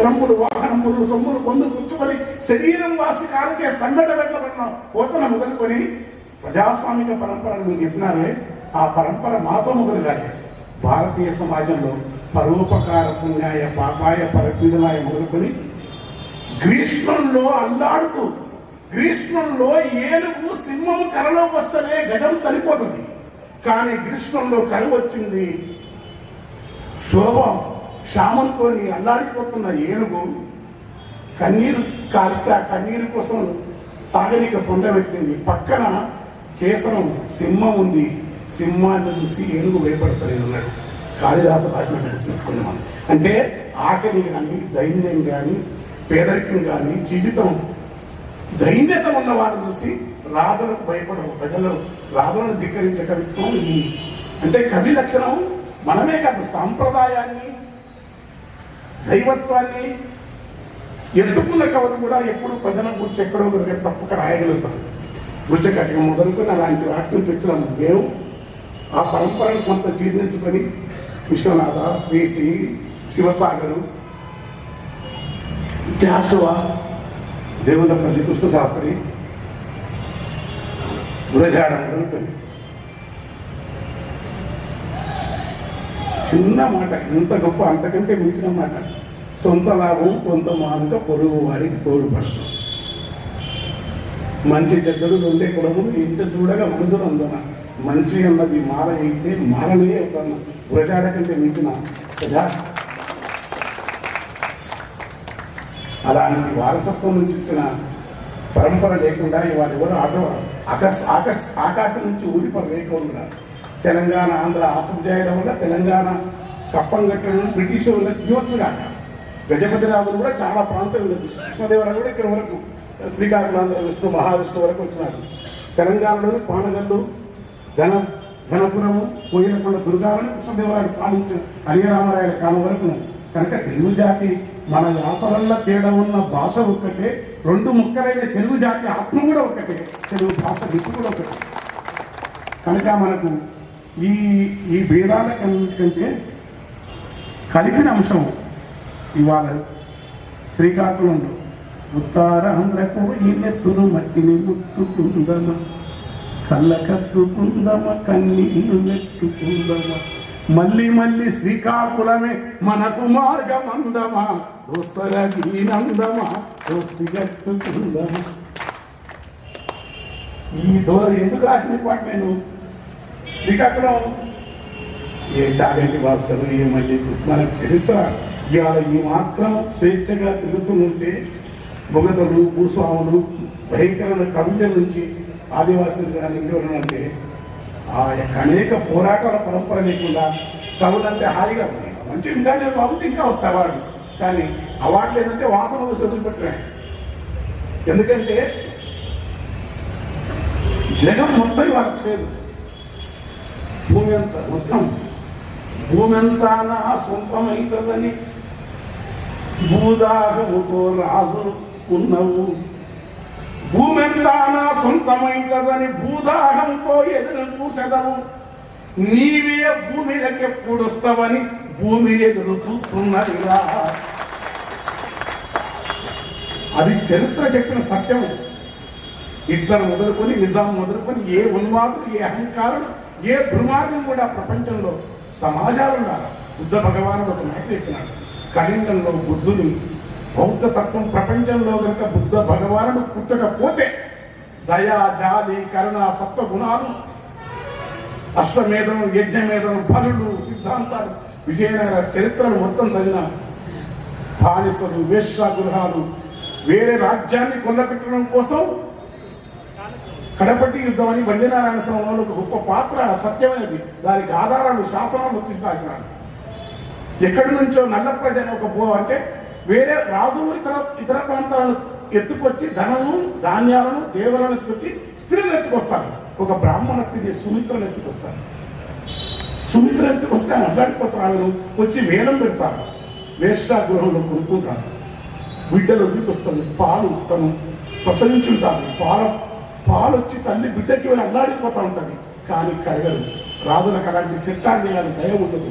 పురంబులు వాహనములు సొమ్ములు పొందు కూర్చుకొని శరీరం వాసి కాలకే సంఘట పెట్టబడిన కోతను మొదలుకొని ప్రజాస్వామిక పరంపరను మీరు చెప్పినారే ఆ పరంపర మాతో మొదలుగానే. భారతీయ సమాజంలో పరోపకార పుణ్యాయ పాపాయ పరపీడనాయ మొదలుకొని గ్రీష్మంలో అల్లాడుతూ గ్రీష్మంలో ఏనుగు సింహం కరలోకి వస్తేనే గజం చనిపోతుంది కానీ గ్రీష్మంలో కరువు వచ్చింది శోభం. క్షామంతో అల్లాడిపోతున్న ఏనుగు కన్నీరు కాస్తే ఆ కన్నీరు కోసం తాగనిక పొందవెత్తింది పక్కన కేసరం సింహం ఉంది. సింహాన్ని చూసి ఏనుగు భయపడతలేదు అన్నాడు కాళిదాస భాషను గుర్తుంచుకున్నాం మనం. అంటే ఆకలి కానీ దైన్యం కానీ పేదరికం కానీ జీవితం దైన్యత ఉన్న వారిని చూసి రాజులకు భయపడవు ప్రజలు రాజులను ధిక్కరించే కవిత్వం ఇది. అంటే కవి లక్షణం మనమే కాదు. సాంప్రదాయాన్ని దైవత్వాన్ని ఎత్తుకున్న కవులు కూడా ఎప్పుడు ప్రజల గురించి ఎక్కడో ఒక తప్పక రాయగలుగుతారు వృచ్చకటిక మొదలుకొని అలాంటి వాటి నుంచి వచ్చిన మేము. ఆ పరంపరను కొంత జీర్ణించుకొని విశ్వనాథ శ్రీశ్రీ శివసాగరు జాషువా దేవులపల్లి కృష్ణ శాస్త్రి మొదలుకొని. చిన్న మాట ఎంత గొప్ప అంతకంటే మించిన మాట. సొంత లాభం కొంత మానక పొరుగు వారికి తోడుపడతాం. మంచి చెడ్డలు ఉంటే కులములు ఇంచ చూడగా మనుషులు అందన. మంచి అన్నది మాల అయితే మాలనే ఒక ప్రజాడ కంటే మించిన ప్రజా అలాంటి వారసత్వం నుంచి వచ్చిన పరంపర లేకుండా ఇవాళ ఎవరు ఆటో ఆకాశ ఆకాశం నుంచి ఊడిపడి లేకుండా తెలంగాణ ఆంధ్ర ఆసంజాయడం వల్ల తెలంగాణ కప్పం కట్టడం బ్రిటిష్ వాళ్ళకి ఇవ్వచ్చుగాక గజపతి రాజులు కూడా చాలా ప్రాంతం కృష్ణదేవరావు కూడా ఇక్కడ వరకు శ్రీకాకుళాంధ్ర విష్ణు మహావిష్ణు వరకు వచ్చినారు. తెలంగాణలోని పానగల్లు ఘన ఘనపురము కోయిలకొండ దుర్గాలను కృష్ణదేవరాయలు పాలించిన హరిహరామరాయల కాలం వరకు కనుక తెలుగు జాతి మన యాస వల్ల తేడా ఉన్న భాష ఒక్కటే రెండు ముక్కలైన తెలుగు జాతి ఆత్మ కూడా ఒకటే తెలుగు భాష దిక్కు కూడా ఒకటే కనుక మనకు ఈ ఈ భేదాల కంటే కలిపిన అంశం ఇవాళ శ్రీకాకుళంలో. ఉత్తరాంధ్రకు ఈ నెత్తురు మట్టిని ముట్టుకుందమ? కళ్ళ కత్తుకుందమ కన్నీళ్ళు నెట్టుకుందమ? మళ్ళీ మళ్ళీ శ్రీకాకుళమే మనకు మార్గమందమా? దీనందమా? దోస్తి కట్టుకుందమా ఈ దో ఎందుకు రాసిన పాట నేను శ్రీకాకుళం. ఏ చాగంటి వాసలు ఏమని మన చరిత్ర ఇవాళ ఈ మాత్రం స్వేచ్ఛగా తిరుగుతుంటే భగతులు భూస్వాములు భయంకరమైన కవుల నుంచి ఆదివాసులు కానీ ఇంకెవరు అంటే ఆ యొక్క అనేక పోరాటాల పరంపర లేకుండా కవులంటే హాయిగా ఉంది మంచి ఇంకా నేను బాగుంటే ఇంకా వస్తే అవార్డు కానీ అవార్డు లేదంటే వాసన చూసి వదిలిపెట్టలే ఎందుకంటే జగం మొత్తం వాళ్ళకి లేదు భూమి అంత మొత్తం భూమి అంతా నా సొంతమైతుందని భూదాహముతో రాజు ఉన్నవు భూమి అంతా నా సొంతమైతుందని భూదాహంతో ఎదురు చూసెదవు. నీవే భూమిలోకి ఎప్పుడు వస్తావని భూమి ఎదురు చూస్తున్నదిరా. అది చరిత్ర చెప్పిన సత్యం హిట్లర్ మొదలుకొని నిజాం మొదలుకొని ఏ ఉన్మాదులు ఏ అహంకారం ఏ దుర్మార్గం కూడా ప్రపంచంలో సమాజాలు ఉండాలి బుద్ధ భగవానుడు ఒక మాట చెప్పినాడు కళింగంలో బుద్ధుని బౌద్ధ తత్వం ప్రపంచంలో కనుక బుద్ధ భగవానుడు పుట్టకపోతే దయా జాలి కరుణ సత్వ గుణాలు అశ్వమేధం యజ్ఞమేధం బలుడు సిద్ధాంతాలు విజయనగర చరిత్రను మొత్తం చదివిన బానిసలు వేశ్యాగృహాలు వేరే రాజ్యాన్ని కొల్లపెట్టడం కోసం కడపటి యుద్ధం అని బండినారాయణ స్వామిలో ఒక గొప్ప పాత్ర సత్యమైనది. దానికి ఆధారాలు శాసనాలు తీసుకురాసినాడు ఎక్కడి నుంచో నల్ల ప్రజ అనే ఒక బో అంటే వేరే రాజులు ఇతర ఇతర ప్రాంతాలను ఎత్తుకొచ్చి ధనము ధాన్యాలను దేవలను ఎత్తుకొచ్చి స్త్రీలు ఎత్తుకొస్తారు. ఒక బ్రాహ్మణ స్త్రీ సుమిత్రను ఎత్తుకొస్తారు. సుమిత్ర ఎత్తుకొస్తే ఆమె అడ్డాడిపోతారు వచ్చి వేలం పెడతారు. గృహంలో కొనుక్కుంటారు. బిడ్డలు వదిలికొస్తుంది పాలు తను ప్రసవించుంటారు. పాల పాలు వచ్చి తల్లి బిడ్డకి వెళ్ళి అల్లాడిపోతా ఉంటుంది. కానీ కరగదు. రాజులకు అలాంటి చిట్టాన్ని కానీ దయ ఉండదు.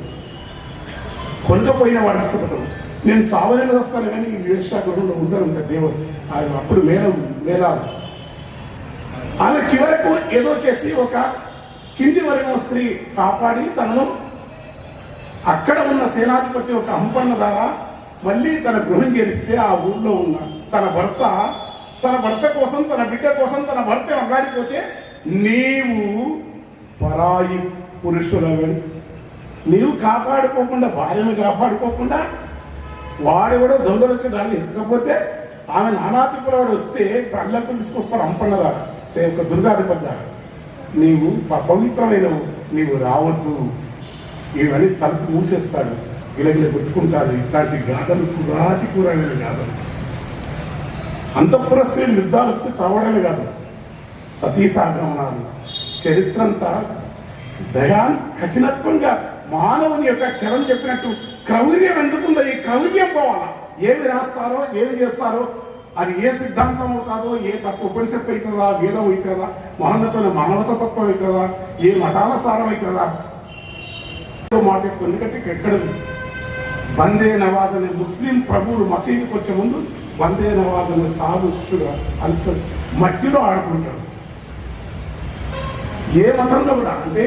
కొనకపోయిన వాడు ఇష్టపడదు నేను సావలేని వస్తాను కానీ ఈ వివేశాఖంలో ఉండను ఇంకా దేవుడు. ఆయన అప్పుడు మేలం మేలాలు ఆమె చివరకు ఏదో చేసి ఒక కింది వర్గం స్త్రీ కాపాడి తనను అక్కడ ఉన్న సేనాధిపతి ఒక అంపన్న ద్వారా మళ్ళీ తన గృహం చేరిస్తే ఆ ఊళ్ళో ఉన్న తన భర్త తన భర్త కోసం తన బిడ్డ కోసం తన భర్త అల్లాడిపోతే నీవు పరాయి పురుషులవని నీవు కాపాడుకోకుండా భార్యను కాపాడుకోకుండా వాడెవడో దొంగలు వచ్చి దాన్ని ఎత్తకపోతే ఆమె నానాతిపురాడు వస్తే కళ్ళకు తీసుకొస్తారు అంపన్నదా సేవక దుర్గాధిపతి నీవు ప- పవిత్రమైనవు నీవు రావద్దు. ఇవన్నీ తలుపు మూసేస్తాడు. ఇలా పెట్టుకుంటాడు ఇట్లాంటి గాథలు పురాతి గాథలు అంతఃపుర స్త్రీలు యుద్ధాలు వస్తే చదవడమే కాదు. సతీసాగమనాలు చరిత్ర అంతా దయా కఠినత్వంగా మానవుని యొక్క చరం చెప్పినట్టు క్రౌర్యం ఎందుకుందో ఈ క్రౌర్యం పోవాలా? ఏమి రాస్తారో ఏమి చేస్తారో అది ఏ సిద్ధాంతం అవుతాదో ఏ తత్వ ఉపనిషత్తు అవుతుందా వేదం అవుతుందా మహోన్నత మానవత తత్వం అవుతుందా ఏ మతాల సారం అవుతుందా మాట ఎందుకంటే ఎక్కడ బందే నవాజ్ అనే ముస్లిం ప్రభువులు మసీదుకి వచ్చే ముందు వందే నవాదన అనే సాధుస్తుగా అలస మట్టిలో ఆడుకుంటాడు. ఏ మతంలో కూడా అంటే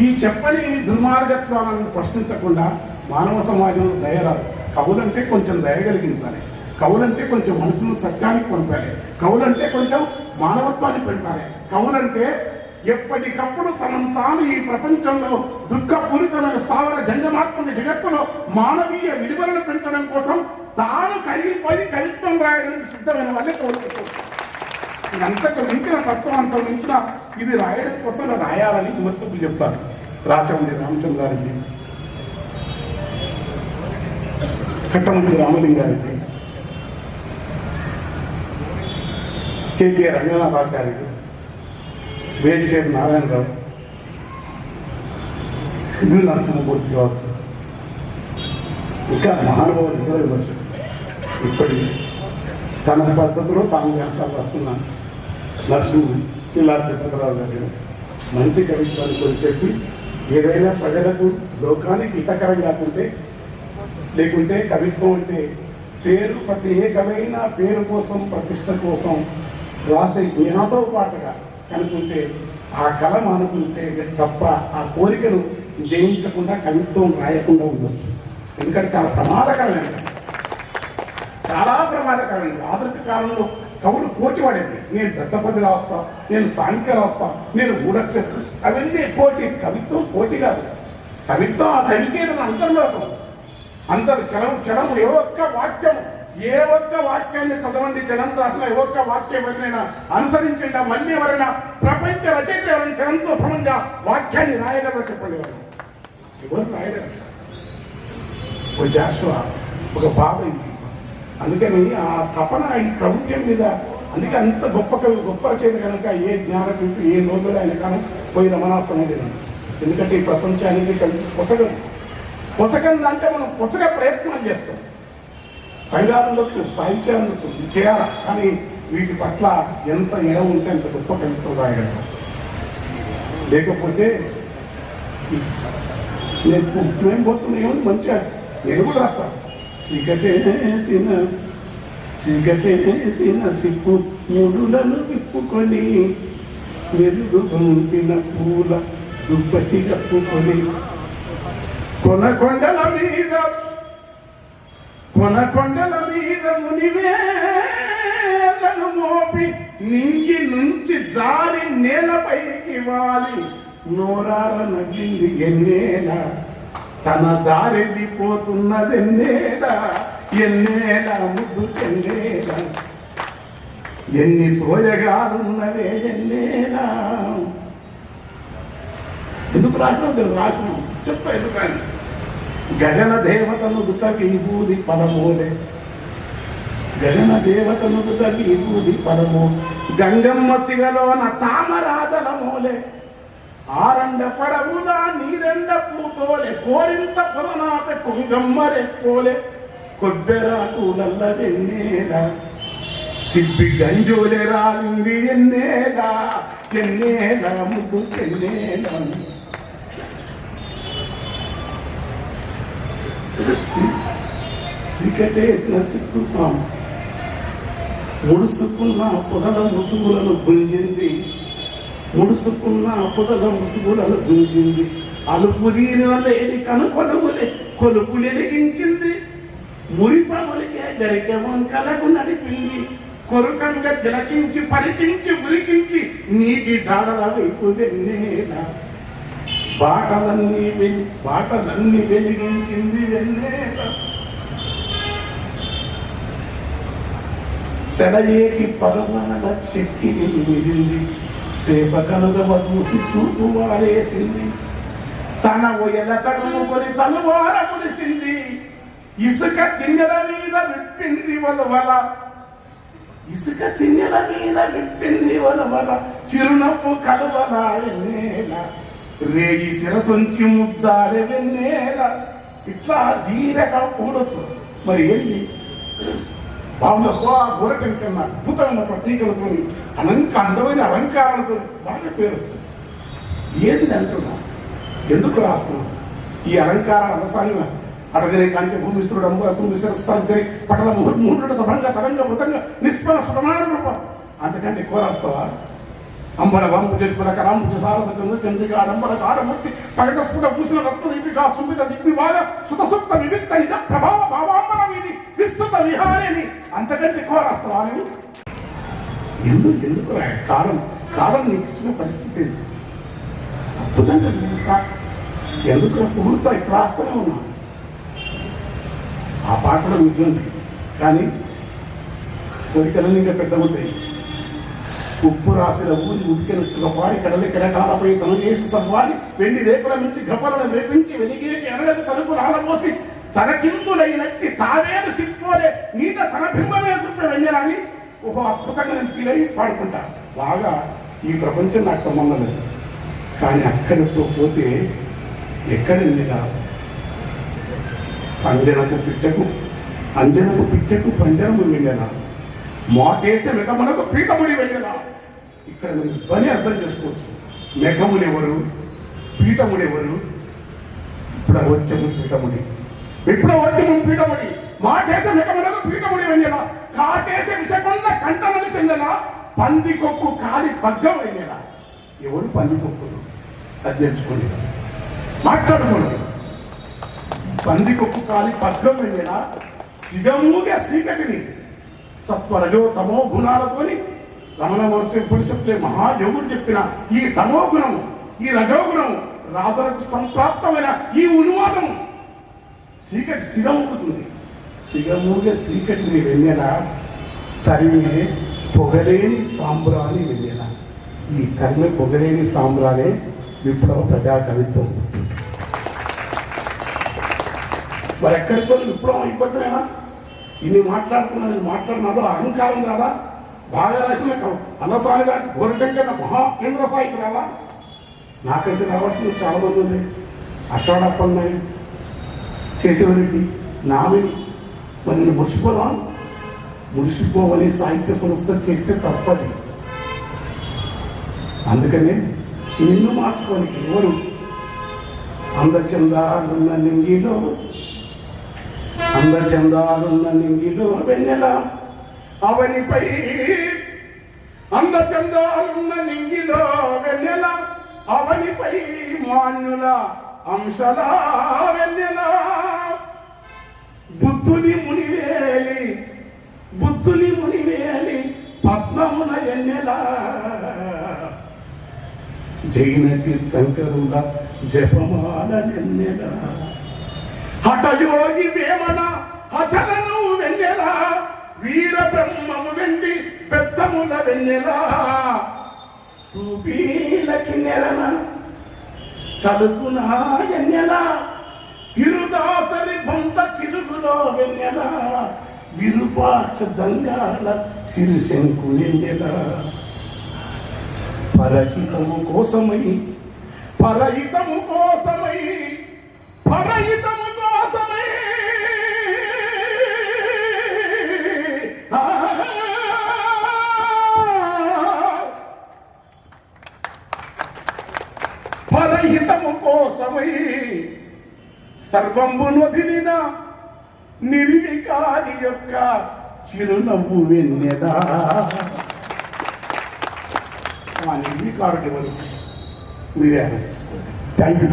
ఈ చెప్పని దుర్మార్గత్వాలను ప్రశ్నించకుండా మానవ సమాజంలో దయరాదు కవులంటే కొంచెం దయ కలిగించాలి. కవులంటే కొంచెం మనసును సత్యానికి పంపాలి. కవులంటే కొంచెం మానవత్వాన్ని పెంచాలి. కవులంటే ఎప్పటికప్పుడు తనను తాను ఈ ప్రపంచంలో దుఃఖపూరితమైన స్థావర జంగమాత్మక జగత్తులో మానవీయ విలువలను పెంచడం కోసం తాను కరిగిపోయి కవిత్వం రాయడానికి సిద్ధమైన వాళ్ళే కోరుకుంటారు ఇదంతకు మించిన తత్వం అంత మించిన ఇది రాయడం కోసం రాయాలని విమర్శకులు చెప్తారు. రాచమల్లి రామచంద్రారెడ్డి కట్టమంచి రామలింగారెడ్డి కేకే రంగనాథాచార్యుడు వేల్చేరు నారాయణరావు ఇల్లు నరసింహమూర్తి కావచ్చు ఇంకా మహానుభావులు ఇద్దరు విమర్శకులు. ఇప్పటి తన పద్ధతిలో తాను వ్యాసాలు రాస్తున్నాను నరసింహ ఇలా తిరుపతిరావు గారు మంచి కవిత్వాన్ని కొని చెప్పి ఏదైనా ప్రజలకు లోకానికి హితకరం కాకుంటే లేకుంటే కవిత్వం అంటే పేరు ప్రతి ఏ కవైనా పేరు కోసం ప్రతిష్ట కోసం రాసే జ్ఞానతో పాటుగా కనుకుంటే ఆ కళ అనుకుంటే తప్ప ఆ కోరికను జయించకుండా కవిత్వం రాయకుండా ఉండొచ్చు. ఎందుకంటే చాలా ప్రమాదకరమైన చాలా ప్రమాదకరమైనది ఆధునిక కాలంలో కవులు పోటీ నేను దత్తపది రాస్తా నేను సాంఖ్య రాస్తా నేను గూఢక్షత్రు అవన్నీ పోటీ కవిత్వం పోటీ కాదు. కవిత్వం ఆ కవికేతన అంతర్లోకం. అందరు చలం చలం ఏ ఒక్క వాక్యం ఏ ఒక్క వాక్యాన్ని చదవండి జనం రాసిన ఏ ఒక్క వాక్యం ఎవరినైనా అనుసరించిండా మళ్ళీ ఎవరైనా ప్రపంచ రచయిత ఎవరైనా చలంతో సమంగా వాక్యాన్ని రాయగలరా చెప్పండి ఎవరు? ఎవరు రాయలేరు? ఒక జాషువా ఒక బాధ ఇది అందుకని ఆ తపన ప్రభుత్వం మీద అందుకే అంత గొప్ప కవి గొప్ప రచయిత కనుక ఏ జ్ఞానపీఠ ఏ నోబెల్ ఆయన కానీ పోయి రమణాసనం ఎందుకంటే ఈ ప్రపంచానికి కలిసి పొసగదు. పొసగం అంటే మనం పొసగ ప్రయత్నం చేస్తాం. సంఘాలలో సాహిత్యాలను ఇది చేయాలి? కానీ వీటి పట్ల ఎంత ఎడ ఉంటే అంత గొప్ప కవిత్వం రాయగలం లేకపోతే నేను మేము పోతున్నా ఏమని మంచిగా నేను కూడా రాస్తాను సిగటేసిన సిగటేసిన సిప్పు ముడులను విప్పుకొని వెలుగు పొందిన పూల దుప్పటి కప్పుకొని. కొన కొండల మీద కొన కొండల మీద మునివేలను మోపి నింగి నుంచి జారి నేలపైకి వాలి. నోరాల నగిలింది ఎన్నేలా తన దారెళ్ళిపోతున్నదెన్నేలా ఎన్నేలా ముద్దు ఎన్నేలా ఎన్ని సోయగాలున్నవే ఎన్నేలా. ఎందుకు రాసినావు తెలుసు? రాసినాం చెప్తా ఎందుకు గగన దేవతను దుతకి భూది పరమోలే గగన దేవతను దుతకి విభూది పరమో గంగమ్మ శిగలోన తామరాధల మోలే. ఆరండ పడవుదా నీరెండ పూతోలే కోరింత పొలనాట కుంగమ్మ పోలే. కొబ్బెరాకులల్ల వెన్నేలా సిబ్బి గంజోలే రాలింది ఎన్నేలా ఎన్నేలా ముద్దు ఎన్నేలా చీకటేసిన సిక్కు ముడుసుకున్న పొదల ముసుగులను గుంజింది ముడుసుకున్న పొదల ముసుగులను గుంజింది అలుపు ఏది లేడి కనుకొనుగులే కొలుపులెలిగించింది మురిపములికే గరిక వంకలకు నడిపింది. కొరుకంగా తిలకించి పరికించి ఉరికించి నీటి జాడల వైపు వెన్నేలా. బాటలన్నీ వెలి బాటలన్నీ వెలిగించింది వెన్నెల. సెలయేటి పరమాల చెక్కి మిగిలింది. సేప కనుగవ చూసి చూపు వారేసింది తన ఒయల కడుముకొని తను వారములిసింది ఇసుక తిన్నెల మీద విప్పింది వలవల ఇసుక తిన్నెల మీద విప్పింది వలవల చిరునవ్వు కలవల వెన్నెల రేగి శిరసొంచి ముద్దాడే వెన్నెల ఇట్లా ధీరగా కూడొచ్చు మరి ఏంటి బాబులకు ఆ గోరటం కన్నా అద్భుతమైన ప్రతీకలతో అనంక అందమైన అలంకారాలతో బాగా పేరు వస్తుంది. ఏంది అంటున్నా? ఎందుకు రాస్తున్నాం ఈ అలంకారాలు రసాయన అడజనే కాంతి భూమి విసురుడు అంబు అసలు విసరిస్తారి పటల ముహూర్తుడు తరంగ తరంగ మృతంగ నిష్ఫల సురమాణ రూప. అంతకంటే ఎక్కువ రాస్తావా? అంబర వాంపు జల్పుల కరాంపు సారద చంద్ర చంద్రిక ఆడంబర కారమూర్తి పగట స్ఫుట పూసిన రత్న దీపిక సుమిత దిగ్వి బాగా సుతసుప్త వివిక్త నిజ ప్రభావ భావాంబర వీధి. విస్తృత విహారిని అంతకంటే ఎక్కువ రాస్తావా నువ్వు ఎందుకు ఎందుకు రా? కాలం కాలం నీకు ఇచ్చిన పరిస్థితి అద్భుతంగా ఎందుకు పుడుతా ఇప్పుడు రాస్తూనే ఉన్నా. ఆ పాటలో ఉంటుంది కానీ కోరికలన్నీ ఇంకా పెద్ద ఉంటాయి ఉప్పు రాసిన ఊరి ఉడికిన పాడి కడలి కిరకాలపై తను చేసి సవ్వాలి వెండి రేపుల నుంచి గపలను రేపించి వెలిగేటి ఎర్రలకు తలుపు రాలపోసి తనకిందులైనట్టి తావేలు సిప్పోలే నీట తన బింబమే వెళ్ళాలని ఒక అద్భుతంగా నేను ఫీల్ అయ్యి పాడుకుంటా బాగా ఈ ప్రపంచం నాకు సంబంధం లేదు. కానీ అక్కడితో పోతే ఎక్కడ రా పంజనకు పిచ్చకు అంజనకు పిచ్చకు పంజనము వెళ్ళినా మోటేసే మెకమునకు పీఠముడి వెళ్ళినా ఇక్కడ మనం పని అర్థం చేసుకోవచ్చు. మెకములు ఎవరు పీఠముడు ఎవరు ఇప్పుడు వచ్చము పీఠముడి. ఇప్పుడు వచ్చము పీఠముడి. మాటేసే మెకమునకు పీఠముడి వెళ్ళనా కాటేసే విషకొండ కంటమని చెందన పంది కొక్కు కాలి పగ్గం వెళ్ళనా ఎవరు పంది కొక్కులు? అది తెలుసుకోండి. మాట్లాడుకోండి. పంది కొక్కు కాలి పద్మం వెళ్ళిన సిగముగా సీకటిని. సత్వరజో తమో గుణాలతోని రమణ మహర్షి పురుషత్లే మహాయోగుడు చెప్పిన ఈ తమో గుణము ఈ రజోగుణము రాజులకు సంప్రాప్తమైన ఈ ఉన్మాదము. సీకటి సిగముగుతుంది సిగముగా సీకటిని వెన్నెల తరిమే పొగలేని సాంబ్రాని వెన్నెల. ఈ కర్మ పొగలేని సాంబ్రానే విప్లవ ప్రజా కవిత్వం మరి ఎక్కడితో విప్లవం అయిపోతున్నాయా ఇన్ని మాట్లాడుతున్నా నేను మాట్లాడినాలో అహంకారం రాదా? బాగా రాసిన అన్నసాని గారి గోరటంకన్న మహా కేంద్ర సాహిత్యం రాదా? నాకైతే రావాల్సిన చాలా మంది ఉంది అట్టాడప్పన్నాయి కేశవరెడ్డి నామిని మరి నేను మురిసిపోదా మురిసిపోవని సాహిత్య సంస్థ చేస్తే తప్పది. అందుకనే నిన్ను మార్చుకోనికి ఎవరు? అందచందాలున్న నింగిలో. అందచందాలున్న నింగిలో వెన్నెల. అవనిపై అందచందాలున్న నింగిలో వెన్నెల. అవనిపై మాన్యుల. అంశలా వెన్నెలా? బుద్ధుని మునివేలి బుద్ధుని మునివేలి పద్మమున ఎన్నెల జైన తీర్థంకరుల జపమాల నెన్నెల హఠయోగి వేమన అచలను వెన్నెల? వీర బ్రహ్మము వెండి పెద్దముల వెన్నెల? సూపీలకి నెరన తలుపున ఎన్నెల తిరుదాసరి పంత చిలుగులో వెన్నెల విరుపాక్ష జంగాల సిరిశంకు వెన్నెల పరహితము కోసమై పరహితము కోసమై పరహితము సర్వంబును వదిలిన నిర్వికారి యొక్క చిరునవ్వు వెన్నెదా. నిర్వికారుడు ఎవరు? మీరే థ్యాంక్ యూ